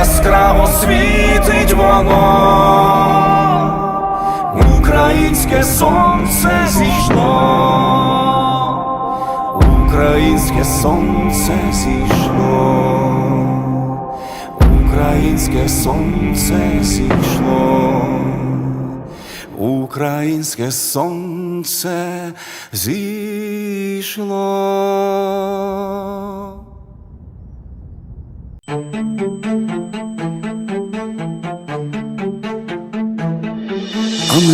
яскраво світить воно, українське сонце зійшло, українське сонце зійшло, українське сонце зійшло. Українське сонце зійшло. А ми